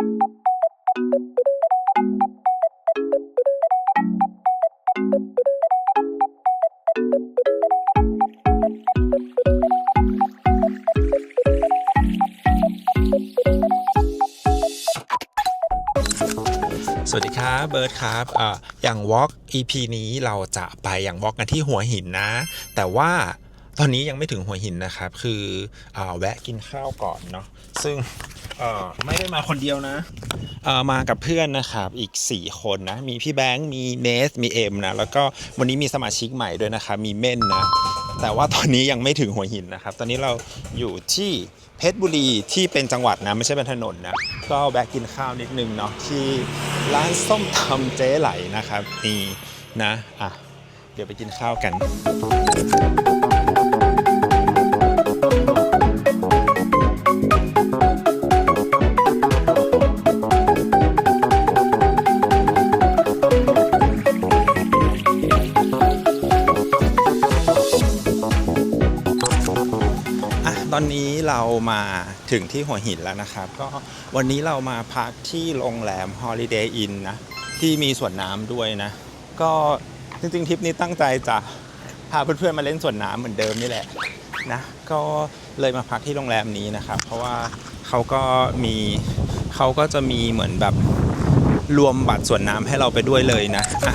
สวัสดีครับเบิร์ดครับออย่าง Walk EP นี้เราจะไปอย่าง Walk กันที่หัวหินนะ แต่ว่าตอนนี้ยังไม่ถึงหัวหินนะครับ คืออแวะกินข้าวก่อนเนาะซึ่ง เอ่อไม่ได้มาคนเดียวนะเอ่อมากับเพื่อนนะครับอีก 4 คนนะ มีพี่แบงค์มีเนสมีเอ็มนะ แล้วก็วันนี้มีสมาชิกใหม่ด้วยนะครับมีเม่นนะ แต่ว่าตอนนี้ยังไม่ถึงหัวหินนะครับ ตอนนี้เราอยู่ที่เพชรบุรีที่เป็นจังหวัดนะไม่ใช่เป็นถนนนะก็แวะกินข้าวนิดนึงเนาะที่ร้านส้มตำเจ๊ไหลนะครับนี่นะอะเดี๋ยวไปกินข้าวกัน มาถึงที่หัวหินแล้วนะครับ ก็วันนี้เรามาพักที่โรงแรม Holiday Inn นะ ที่มีสวนน้ำด้วยนะ ก็จริงๆทริปนี้ตั้งใจจะพาเพื่อนๆมาเล่นสวนน้ำเหมือนเดิมนี่แหละนะก็เลยมาพักที่โรงแรมนี้นะครับ เพราะว่าเขาก็มีเขาก็จะมีเหมือนแบบรวมบัตรสวนน้ำให้เราไปด้วยเลยนะะ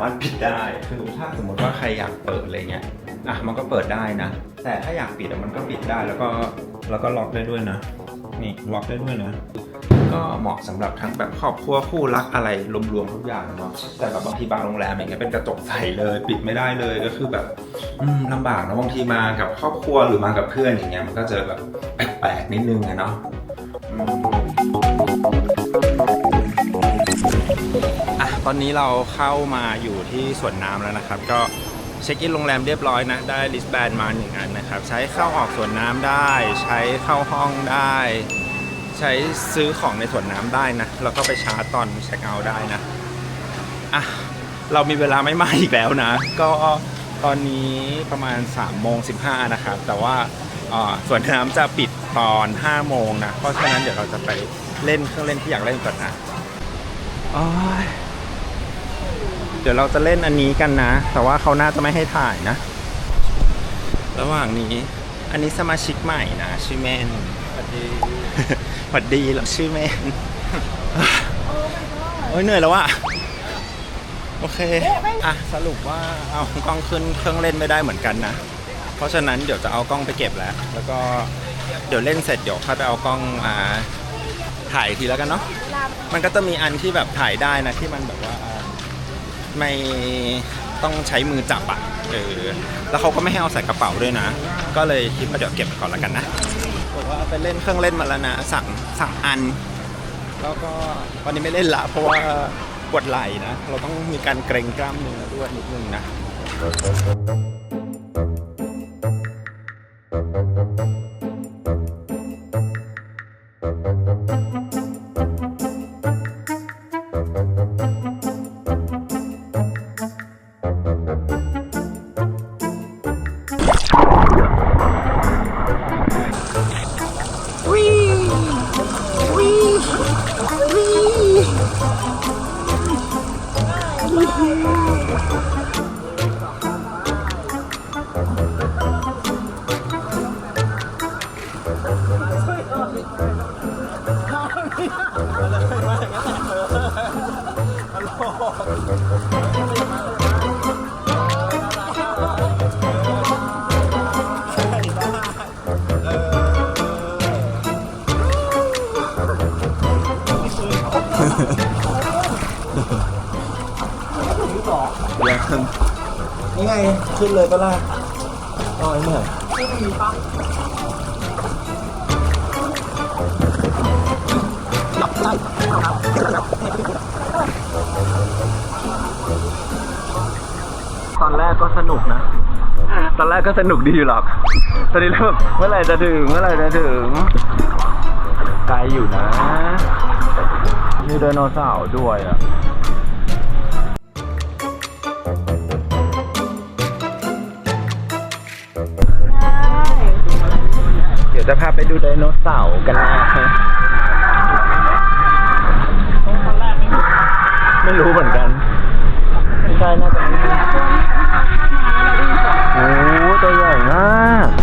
ามารถปิดได้คือถ้าสมมติว่าใครอยากเปิดอะไรเงี้ยอะมันก็เปิดได้นะ แต่ถ้าอยากปิดอะมันก็ปิดได้แล้วก็แล้วก็ล็อกได้ด้วยนะ นี่ล็อกได้ด้วยนะ ก็เหมาะสำหรับทั้งแบบครอบครัวคู่รักอะไรรวมๆทุกอย่างเนาะแต่แบบบางทีบางโรงแรมอย่างเงี้ยเป็นกระจกใสเลย ปิดไม่ได้เลยก็คือแบบอืมลำบากนะบางทีมากับครอบครัวหรือมากับเพื่อนอย่างเงี้ยมันก็เจอแบบแปลกๆนิดนึงอะเนาะ ตอนนี้เราเข้ามาอยู่ที่สวนน้ำแล้วนะครับ ก็เช็คอินโรงแรมเรียบร้อยนะ ได้ลิสแบนมาหนึ่งอันนะครับ ใช้เข้าออกสวนน้ำได้ ใช้เข้าห้องได้ ใช้ซื้อของในสวนน้ำได้นะ แล้วก็ไปชาร์จตอนเช็คเอาท์ได้นะอะเรามีเวลาไม่มากอีกแล้วนะ ก็ตอนนี้ประมาณ3โมง15นะครับ แต่ว่าสวนน้ำจะปิดตอน5โมงนะ เพราะฉะนั้นเดี๋ยวเราจะไปเล่นเครื่องเล่นที่อยากเล่นก่อนนะ โอ้ย เดี๋ยวเราจะเล่นอันนี้กันนะ แต่ว่าเขาน่าจะไม่ให้ถ่ายนะ ระหว่างนี้อันนี้สมาชิกใหม่นะ ชื่อแมนสวัสดีสวัสดีแล้วชื่อแมนโอ้ยเหนื่อยแล้วอะโอเคอะสรุปว่าเอากล้องขึ้นเครื่องเล่นไม่ได้เหมือนกันนะ เพราะฉะนั้นเดี๋ยวจะเอากล้องไปเก็บแล้ว แล้วก็เดี๋ยวเล่นเสร็จเดี๋ยวค่อยไปเอากล้องอ่าถ่ายอีกทีแล้วกันเนาะมันก็จะมีอันที่แบบถ่ายได้นะที่มันแบบว่า ไม่ต้องใช้มือจับอะเออแล้วเขาก็ไม่ให้เอาใส่กระเป๋าด้วยนะ ก็เลยคิดว่าเดี๋ยวเก็บไปก่อนแล้วกันนะบอกว่าไปเล่นเครื่องเล่นมาแล้วนะสั่งสั่งอัน แล้วก็วันนี้ไม่เล่นละเพราะว่าปวดไหล่นะ เราต้องมีการเกรงกล้ามเนื้อด้วยนิดนึงนะ ขึ้นเลยก็ล่ะอ๋อไอ้เนื่อยตอนแรกก็สนุกนะ ตอนแรกก็สนุกดีอยู่หรอก ตอนนี้เริ่มเมื่อไหร่จะถึง เมื่อไหร่จะถึง ไกลอยู่นะ มีไดโนเสาร์ด้วยอะ จะพาไปดูไดโนเสาร์กันนะไม่รู้เหมือนกัน ไม่ใช่น่าจะไม่ใช่โอ้ตัวใหญ่มาก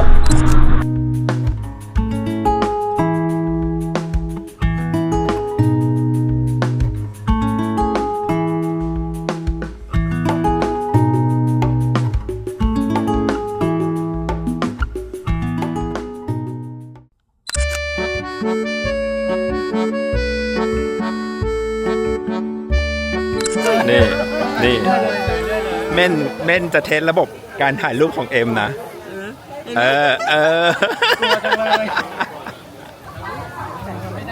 ม่นเม่นจะเทสระบบการถ่ายรูปของเอ็มนะ เออ เออ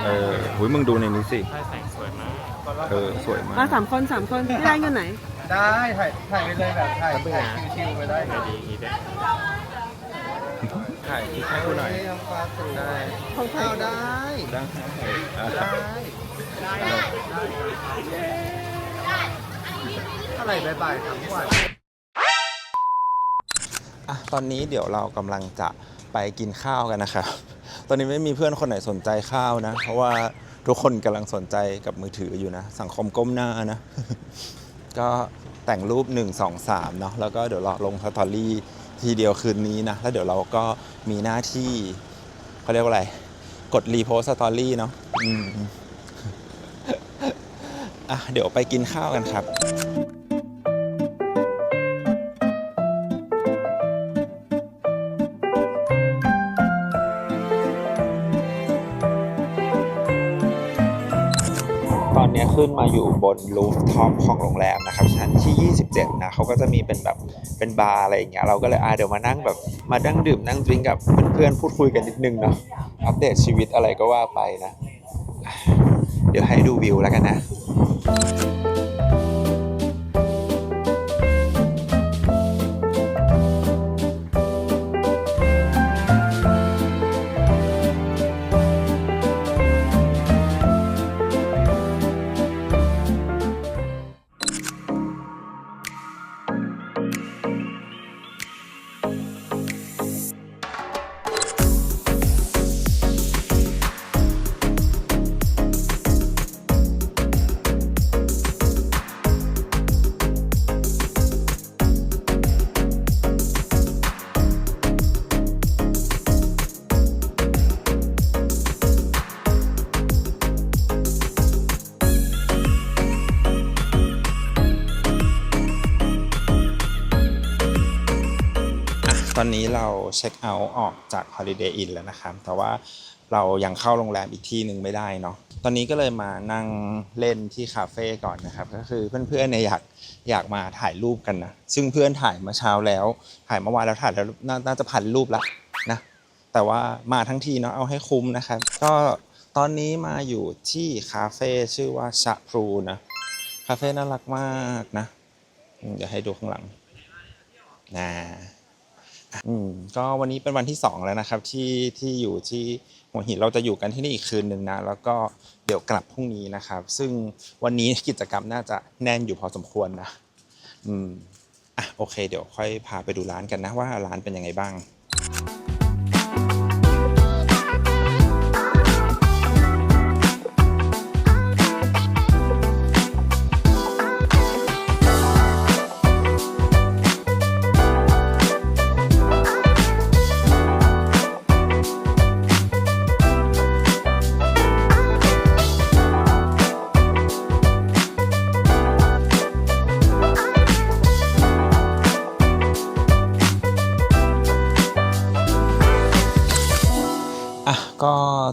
เออหุยมึงดูในนี้สิ เออ สวยมากมาสามคนสามคนพี่แรงอยู่ไหน ได้ถ่ายถ่ายไปเลยแบบถ่ายถ่ายชิวๆไปได้ดีถ่ายคลิปให้กูหน่อยทำปลาสวยได้ของใครเอาได้ ได้อะได้เท่าไหร่บ่ายๆทั้งวัน อะตอนนี้เดี๋ยวเรากำลังจะไปกินข้าวกันนะครับ ตอนนี้ไม่มีเพื่อนคนไหนสนใจข้าวนะ เพราะว่าทุกคนกำลังสนใจกับมือถืออยู่นะ สังคมก้มหน้านะ ก็แต่งรูป 1 2 3เนาะแล้วก็เดี๋ยวเรอลงสตอรี่ทีเดียวคืนนี้นะ แล้วเดี๋ยวเราก็มีหน้าที่เขาเรียกว่าอะไร กดรีโพสสตอรี่เนาะอืมอะเดี๋ยวไปกินข้าวกันครับ อนนี้ขึ้นมาอยู่บนรูฟท็อปของโรงแรมนะครับชั้นที่ 27 นะเขาก็จะมีเป็นแบบเป็นบาร์อะไรอย่างเงี้ยเราก็เลยอ่าเดี๋ยวมานั่งแบบมานั่งดื่มนั่งดื่มกับเพื่อนๆพูดคุยกันนิดนึงเนาะอัปเดตชีวิตอะไรก็ว่าไปนะ เดี๋ยวให้ดูวิวแล้วกันนะ อะตอนนี้เราเช็คเอาท์ออกจาก Holiday Inn แล้วนะครับ แต่ว่าเรายังเข้าโรงแรมอีกที่หนึ่งไม่ได้เนาะ ตอนนี้ก็เลยมานั่งเล่นที่คาเฟ่ก่อนนะครับ ก็คือเพื่อนๆเนี่ยอยากอยากมาถ่ายรูปกันนะ ซึ่งเพื่อนถ่ายมื่อเช้าแล้ว ถ่ายเมื่อวานแล้วถ่ายแล้วนาน่าจะพันรูปละนะ แต่ว่ามาทั้งทีเนาะเอาให้คุ้มนะครับ ก็ตอนนี้มาอยู่ที่คาเฟ่ชื่อว่าชะพรูนะ คาเฟ่น่ารักมากนะ เดี๋ยวให้ดูข้างหลังนะ อืมก็วันนี้เป็นวันที่สองแล้วนะครับ ที่ที่อยู่ที่หัวหินเราจะอยู่กันที่นี่อีกคืนหนึ่งนะ แล้วก็เดี๋ยวกลับพรุ่งนี้นะครับ ซึ่งวันนี้กิจกรรมน่าจะแน่นอยู่พอสมควรนะ อืมอะโอเค เดี๋ยวค่อยพาไปดูร้านกันนะว่าร้านเป็นยังไงบ้าง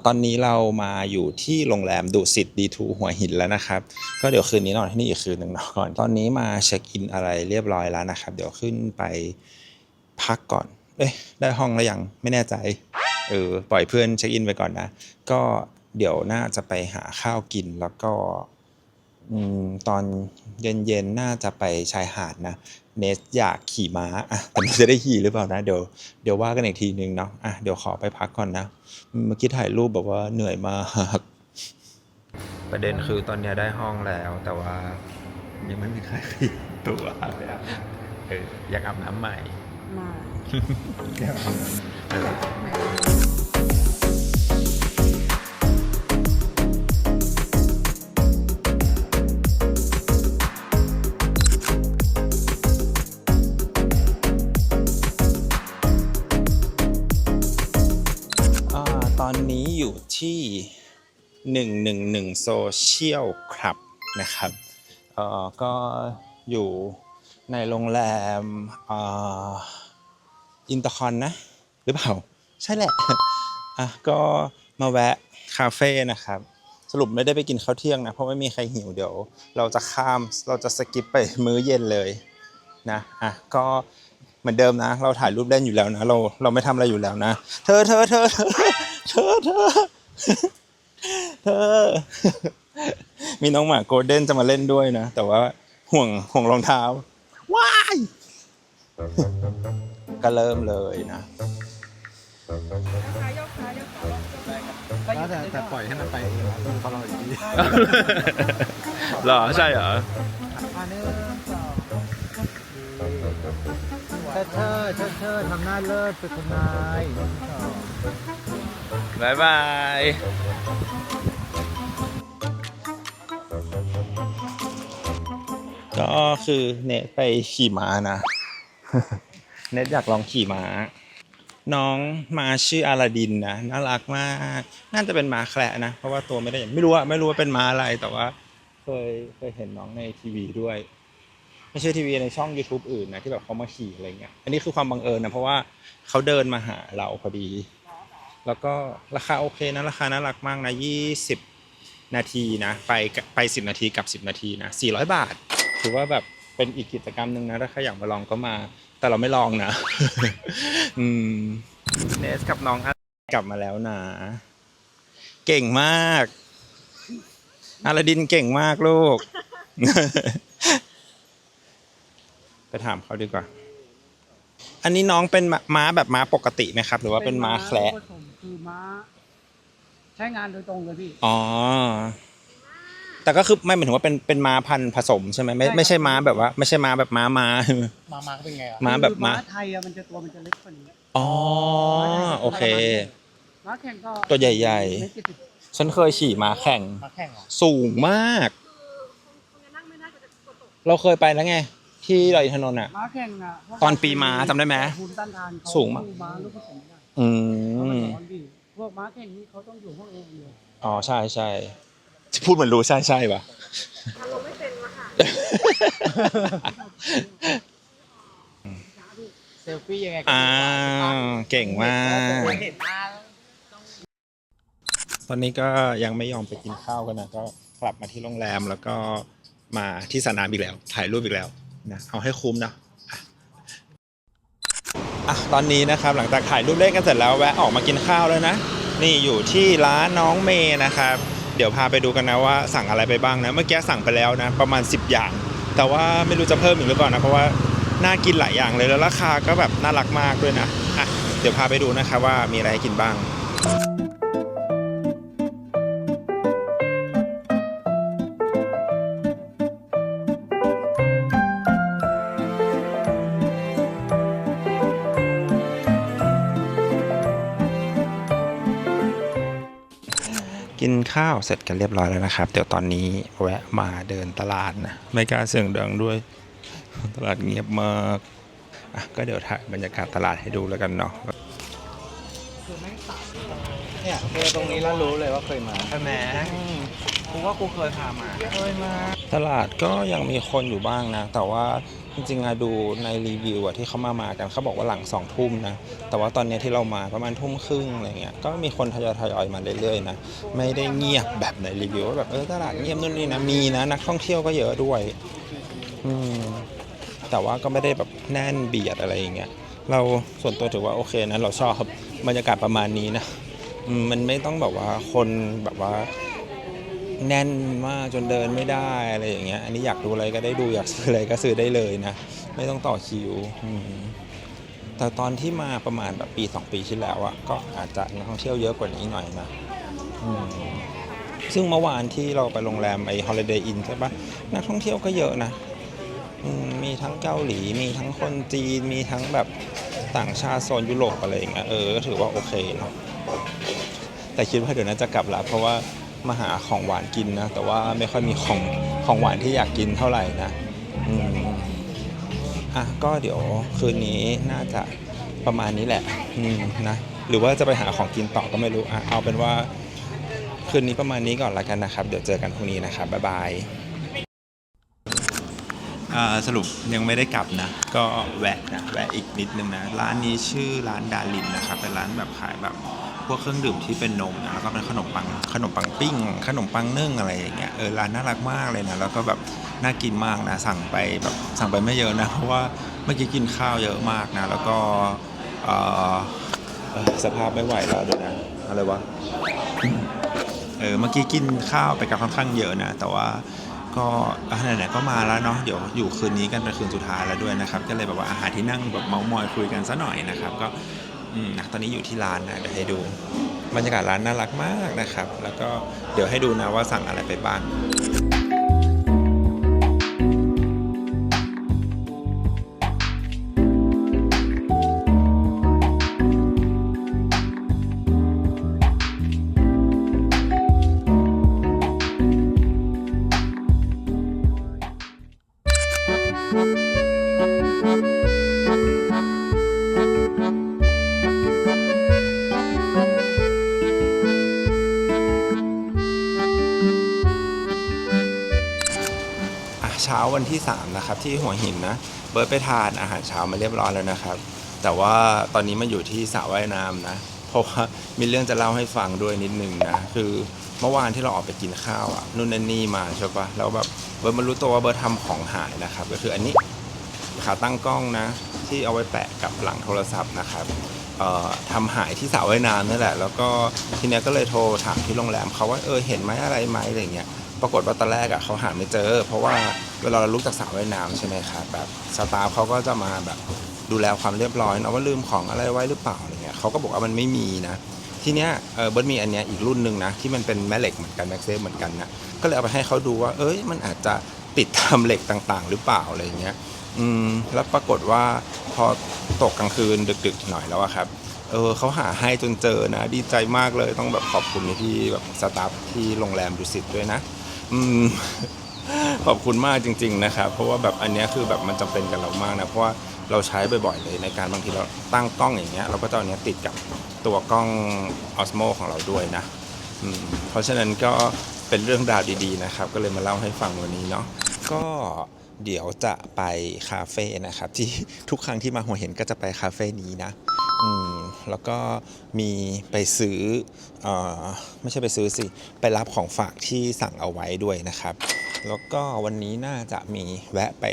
ตอนนี้เรามาอยู่ที่โรงแรมดุสิตดีทูหัวหินแล้วนะครับ ก็เดี๋ยวคืนนี้นอนที่นี่อีกคืนหนึ่งนาะก่อนตอนนี้มาเช็คอินอะไรเรียบร้อยแล้วนะครับ เดี๋ยวขึ้นไปพักก่อน เอ้ยได้ห้องแล้วยังไม่แน่ใจ เออปล่อยเพื่อนเช็คอินไปก่อนนะ ก็เดี๋ยวน่าจะไปหาข้าวกินแล้วก็อืมตอนเย็นๆ น่าจะไปชายหาดนะ เนสอยากขี่ม้าอะแต่ไม่จะได้ขี่หรือเปล่านะ เดี๋ยวเดี๋ยวว่ากันอีกทีนึงเนาะอะเดี๋ยวขอไปพักก่อนนะ เมื่อกี้ถ่ายรูปแบบว่าเหนื่อยมากประเด็นคือตอนนี้ได้ห้องแล้ว แต่ว่ายังไม่มีใครขี่ตัวเอออยากอาบน้ำใหม่มาอา ที่ 111 Social Club นะครับเอ่อก็อยู่ในโรงแรมอินเตอร์คอนนะ หรือเปล่า ใช่แหละอะก็มาแวะคาเฟ่นะครับ สรุปไม่ได้ไปกินข้าวเที่ยงนะ เพราะไม่มีใครหิวเดี๋ยว เราจะข้ามเราจะสกิปไปมื้อเย็นเลยนะอะก็เหมือนเดิมนะ เราถ่ายรูปเล่นอยู่แล้วนะ เราเราไม่ทำอะไรอยู่แล้วนะ เธอเธอเธอเธอเธอ เธอเธอ มีน้องหมาโกลเด้นจะมาเล่นด้วยนะ แต่ว่าห่วงห่วงรองเท้า ว้าย ก็เริ่มเลยนะแต่แต่ปล่อยให้มันไปเองดูเขาเราอีกทีเหรอใช่เหรออันนี้เธอเธอเธอเธอทำหน้าเลิศเป็นคุณนาย บายบายก็คือเนทไปขี่ม้านะ เนทอยากลองขี่ม้า น้องมาชื่ออาลาดินนะน่ารักมาก น่าจะเป็นม้าแคระนะ เพราะว่าตัวไม่ได้ไม่รู้อะไม่รู้ว่าเป็นม้าอะไรแต่ว่า เคยเคยเห็นน้องในทีวีด้วย ไม่ใช่ทีวีในช่อง YouTube อื่นนะที่แบบเขามาขี่อะไรเงี้ย อันนี้คือความบังเอิญนะเพราะว่าเขาเดินมาหาเราพอดี แล้วก็ราคาโอเคนะ ราคาน่ารักมากนะ20นาทีนะ ไปไป10นาทีกับ10นาทีนะ400บาท ถือว่าแบบเป็นอีกกิจกรรมหนึ่งนะ ถ้าใครอยากมาลองก็มา แต่เราไม่ลองนะ อืมเนสกับน้องอันกลับมาแล้วนะ เก่งมากอาลาดินเก่งมากลูก ไปถามเขาดีกว่า อันนี้น้องเป็นม้าม้าแบบม้าปกติไหมครับ หรือว่าเป็นม้าแคระผสม คือม้า ใช้งานโดยตรงเลยพี่ อ๋อ แต่ก็คือไม่หมายถึงว่าเป็นเป็นม้าพันธุ์ผสมใช่ไหมไม่ใช่ครับ ไม่ใช่ม้าแบบว่า ไม่ใช่ม้าแบบม้าม้ามามาเป็นไงอะม้าแบบคือม้า ไทยอะมันจะตัวมันจะเล็กกว่านี้อ๋อ โอเค ม้าแข่งก็ตัวใหญ่ๆ เมตรเจ็ดสิบฉันเคยขี่ม้าแข่ง มาแข่งเหรอสูงมาก เราเคยไปแล้วไง ที่ดอยอินทนนท์อะ ม้าแข่งอะพวกตอนปีม้าจำได้ไหมภูมิต้านทานเขสูงมากสู้ม้าลูกผสมไม่ได้ อืเขามามสอนพี่พวกม้าแข่งนี่เขาต้องอยู่ห้องเองเดียวอ๋อ ใช่ใช่พูดเหมือนรู้ใช่ใช่ปะเซลฟี่ยังไงอ้าวเก่งมาก เห็นมาตอนนี้ก็ยังไม่ยอมไปกินข้าวกันนะ ก็กลับมาที่โรงแรมแล้วก็มาที่สนามอีกแล้ว ถ่ายรูปอีกแล้วนะเอาให้คุ้มนะอะ อะตอนนี้นะครับหลังจากถ่ายรูปเล่นกันเสร็จแล้วแวะออกมากินข้าวแล้วนะ นี่อยู่ที่ร้านน้องเมย์นะครับเดี๋ยวพาไปดูกันนะว่าสั่งอะไรไปบ้างนะเมื่อกี้สั่งไปแล้วนะประมาณ 10 อย่าง แต่ว่าไม่รู้จะเพิ่มอีกหรือเปล่านะเพราะว่าน่ากินหลายอย่างเลยแล้วราคาก็แบบน่ารักมากด้วยนะอะเดี๋ยวพาไปดูนะครับว่ามีอะไรให้กินบ้าง กินข้าวเสร็จกันเรียบร้อยแล้วนะครับ เดี๋ยวตอนนี้แวะมาเดินตลาดนะไม่กล้าเสียงดังด้วย ตลาดเงียบมากอะก็เดี๋ยวถ่ายบรรยากาศตลาดให้ดูแล้วกันเนาะเนี่ยเจอตรงนี้แล้วรู้เลยว่าเคยมาใช่ไหม กูว่ากูเคยพามาเคยมา ตลาดก็ยังมีคนอยู่บ้างนะ แต่ว่าจริงๆอะดูในรีวิวอะที่เขามามากันเขาบอกว่าหลังสองทุ่มนะ แต่ว่าตอนเนี้ยที่เรามาประมาณทุ่มครึ่งอะไรเงี้ย ก็มีคนทยอยทยอยมาเรื่อยๆนะ ไม่ได้เงียบแบบในรีวิวว่าแบบเออตลาดเงียบนู่นนี่นะ มีนะนักท่องเที่ยวก็เยอะด้วย อืม แต่ว่าก็ไม่ได้แบบแน่นเบียดอะไรอย่างเงี้ย เราส่วนตัวถือว่าโอเคนะเราชอบบรรยากาศประมาณนี้นะอืมมันไม่ต้องแบบว่าคนแบบว่า แน่นมากจนเดินไม่ได้อะไรอย่างเงี้ย อันนี้อยากดูอะไรก็ได้ดูอยากซื้ออะไรก็ซื้อได้เลยนะ ไม่ต้องต่อคิวอืมแต่ตอนที่มาประมาณแบบปี2ปีที่แล้วอะก็อาจจะนักท่องเที่ยวเยอะกว่านี้หน่อยนะอืมซึ่งเมื่อวานที่เราไปโรงแรมไอ้ Holiday Inn ใช่ปะนักท่องเที่ยวก็เยอะนะมมีทั้งเกาหลี มีทั้งคนจีน มีทั้งแบบต่างชาติโซนยุโรปอะไรอย่างเงี้ยเออก็ถือว่าโอเคเนาะแต่คิดว่าเดี๋ยวน่าจะกลับละเพราะว่า มาหาของหวานกินนะ แต่ว่าไม่ค่อยมีของของหวานที่อยากกินเท่าไหร่นะอืมอะก็เดี๋ยวคืนนี้น่าจะประมาณนี้แหละอืมนะหรือว่าจะไปหาของกินต่อก็ไม่รู้อะเอาเป็นว่าคืนนี้ประมาณนี้ก่อนละกันนะครับ เดี๋ยวเจอกันพรุ่งนี้นะครับบ๊ายบายสรุปยังไม่ได้กลับนะ ก็แวะนะแวะอีกนิดนึงนะ ร้านนี้ชื่อร้านดาลินนะครับเป็นร้านแบบขายแบบ พวกเครื่องดื่มที่เป็นนมนะแล้วก็เป็นขนมปังขนมปังปิ้ง ขนมปังนึ่งอะไรอย่างเงี้ยเออร้านน่ารักมากเลยนะแล้วก็แบบน่ากินมากนะสั่งไปแบบสั่งไปไม่เยอะนะเพราะว่าเมื่อกี้กินข้าวเยอะมากนะ แล้วก็เออเออสภาพไม่ไหวแล้วเดี๋ยวนะอะไรวะเออเมื่อกี้กินข้าวไปกับค่อนข้างเยอะนะ แต่ว่าก็อะไหนๆก็มาแล้วเนาะเดี๋ยวอยู่คืนนี้กันเป็นคืนสุดท้ายแล้วด้วยนะครับ ก็เลยแบบว่าอาหารที่นั่งแบบเมาส์มอยคุยกันซะหน่อยนะครับ ก็ นะตอนนี้อยู่ที่ร้านนะเดี๋ยวให้ดูบรรยากาศร้านน่ารักมากนะครับ แล้วก็เดี๋ยวให้ดูนะว่าสั่งอะไรไปบ้างอะ ช้าวันที่ 3 นะครับ ที่หัวหินนะ เบิร์ตไปทานอาหารเช้ามาเรียบร้อยแล้วนะครับ แต่ว่าตอนนี้มาอยู่ที่สระว่ายน้ำนะ เพราะว่ามีเรื่องจะเล่าให้ฟังด้วยนิดนึงนะ คือเมื่อวานที่เราออกไปกินข้าวอะนู่นนั่นนี่มาใช่ปะแล้วแบบเบิร์ตมารู้ตัวว่าเบิร์ตทำของหายนะครับ ก็คืออันนี้ขาตั้งกล้องนะ ที่เอาไว้แปะกับหลังโทรศัพท์นะครับเอ่อทำหายที่สระว่ายน้ำนี่แหละ แล้วก็ทีเนี้ยก็เลยโทรถามที่โรงแรมเขาว่าเออเห็นไหมอะไรไหมอะไรเงี้ย ปรากฏว่าตอนแรกอะเขาหาไม่เจอ เพราะว่าเวลาเราลุกจากสระว่ายน้ำใช่ไหมครับแบบสตาฟเขาก็จะมาแบบดูแลความเรียบร้อยเนะว่าลืมของอะไรไว้หรือเปล่าอะไรเงี้ยเขาก็บอกว่ามันไม่มีนะทีเนี้ยเออเบิร์ดมีอันเนี้ยอีกรุ่นหนึ่งนะที่มันเป็นแม่เหล็กเหมือนกันแม็กเซฟเหมือนกันนะก็เลยเอาไปให้เขาดูว่า เอ้ยมันอาจจะติดทำเหล็กต่างๆ หรือเปล่าอะไรเงี้ยอืมแล้วปรากฏว่าพอตกกลางคืนดึกๆหน่อยแล้วอะครับเออเขาหาให้จนเจอนะ ดีใจมากเลยต้องแบบขอบคุณที่แบบสตาฟที่โรงแรมดุสิตด้วยนะ อืม ขอบคุณมากจริง ๆ นะครับ เพราะว่าแบบอันเนี้ยคือแบบมันจำเป็นกับเรามากนะ เพราะว่าเราใช้บ่อยๆเลยในการบางทีเราตั้งกล้องอย่างเงี้ย เราก็จะเอาอันเนี้ยติดกับตัวกล้องออสโมของเราด้วยนะอืมเพราะฉะนั้นก็เป็นเรื่องราวดีๆนะครับ ก็เลยมาเล่าให้ฟังวันนี้เนาะ ก็เดี๋ยวจะไปคาเฟ่นะครับที่ทุกครั้งที่มาหัวเห็นก็จะไปคาเฟ่นี้นะ แล้วก็มีไปซื้อเออไม่ใช่ไปซื้อสิ ไปรับของฝากที่สั่งเอาไว้ด้วยนะครับ แล้วก็วันนี้น่าจะมีแวะไป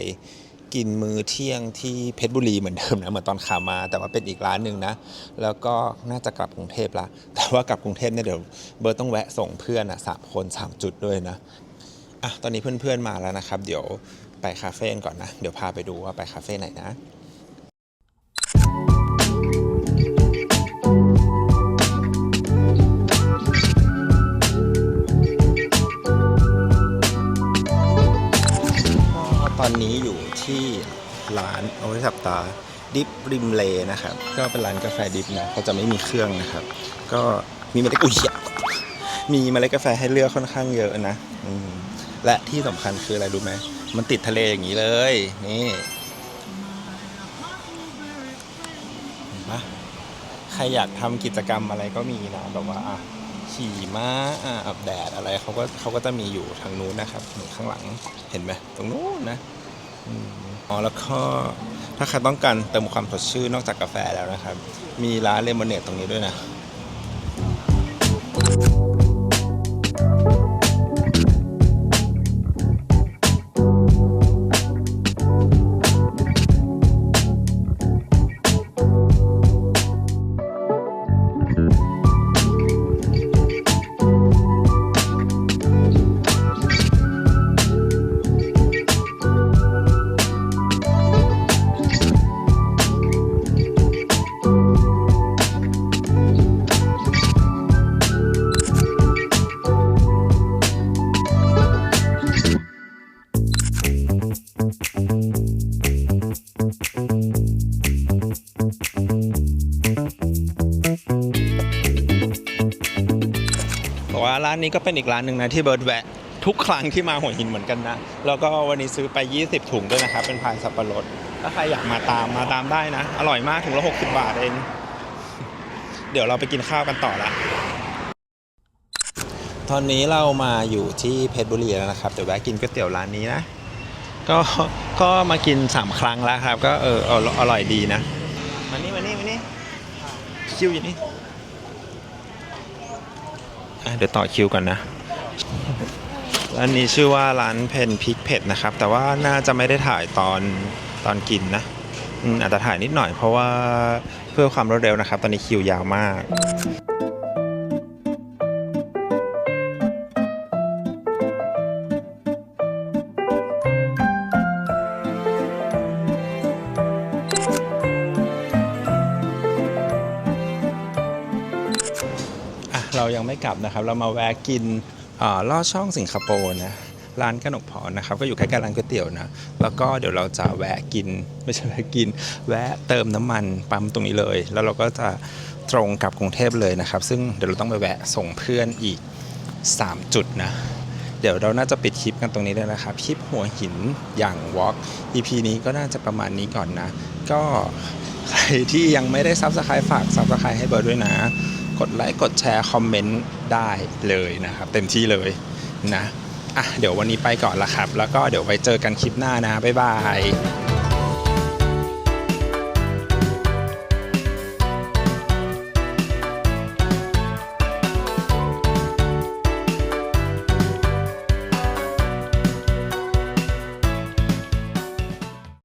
กินมื้อเที่ยงที่เพชรบุรีเหมือนเดิมนะเหมือนตอนขามา แต่ว่าเป็นอีกร้านหนึ่งนะ แล้วก็น่าจะกลับกรุงเทพละ แต่ว่ากลับกรุงเทพเนี่ยเดี๋ยวเบิร์ต้องแวะส่งเพื่อนอะสามคนสามจุดด้วยนะอะตอนนี้เพื่อนๆมาแล้วนะครับ เดี๋ยวไปคาเฟ่ก่อนนะ เดี๋ยวพาไปดูว่าไปคาเฟ่ไหนนะานโอ้ยสับตาดิฟริมเลนะครับ ก็เป็นร้านกาแฟดิฟนะเขาจะไม่มีเครื่องนะครับ ก็มีเมล็ดอุ้ยมีเมล็ดกาแฟให้เลือกค่อนข้างเยอะนะและที่สำคัญคืออะไรรู้ไหมมันติดทะเลอย่างนี้เลย นี่เห็นปะใครอยากทำกิจกรรมอะไรก็มีนะแบบว่าอะขี่ม้าอาบแดดอะไรเขาก็เขาก็จะมีอยู่ทางนู้นนะครับนี่ข้างหลังเห็นไหมตรงนู้นนะ อืม อ๋อแล้วก็ถ้าใครต้องการเติมความสดชื่นนอกจากกาแฟแล้วนะครับ มีร้านเลมอนเนตตรงนี้ด้วยนะ ร้านนี้ก็เป็นอีกร้านหนึ่งนะที่เบิร์ดแวะทุกครั้งที่มาหัวหินเหมือนกันนะ แล้วก็วันนี้ซื้อไป 20 ถุงด้วยนะครับ เป็นพายสับปะรด ถ้าใครอยากมาตามมาตามได้นะ อร่อยมากถุงละ 60 บาทเอง เดี๋ยวเราไปกินข้าวกันต่อละ ตอนนี้เรามาอยู่ที่เพชรบุรีแล้วนะครับ เดี๋ยวแวะกินก๋วยเตี๋ยวร้านนี้นะ ก็ก็มากิน 3 ครั้งแล้วครับ ก็เอออร่อยดีนะ มานี่มานี่มานี่คิวอยู่นี่ เดี๋ยวต่อคิวก่อนนะร้านนี้ชื่อว่าร้านเพนพริกเผ็ดนะครับ แต่ว่าน่าจะไม่ได้ถ่ายตอนตอนกินนะอืมอาจจะถ่ายนิดหน่อยเพราะว่าเพื่อความรวดเร็วนะครับ ตอนนี้คิวยาวมาก ลับนะครับ เรามาแวะกินอลอดช่องสิงคโปร์นะร้านกนกพรนะครับ ก็อยู่ใกล้ๆร้านก๋วยเตี๋ยวนะ แล้วก็เดี๋ยวเราจะแวะกิน ไม่ใช่แวะกิน แวะเติมน้ำมันปั๊มตรงนี้เลย แล้วเราก็จะตรงกลับกรุงเทพเลยนะครับ ซึ่งเดี๋ยวเราต้องไปแวะส่งเพื่อนอีก 3 จุดนะ เดี๋ยวเราน่าจะปิดคลิปกันตรงนี้เลยนะครับ คลิปหัวหินอย่างวอล์ก EP นี้ก็น่าจะประมาณนี้ก่อนนะ ก็ใครที่ยังไม่ได้ซับสไคร b ์ฝากซับสไคร b ์ให้เบิร์ดด้วยนะ กดไลค์กดแชร์คอมเมนต์ได้เลยนะครับ เต็มที่เลยนะอะเดี๋ยววันนี้ไปก่อนละครับ แล้วก็เดี๋ยวไว้เจอกันคลิปหน้านะบ๊ายบาย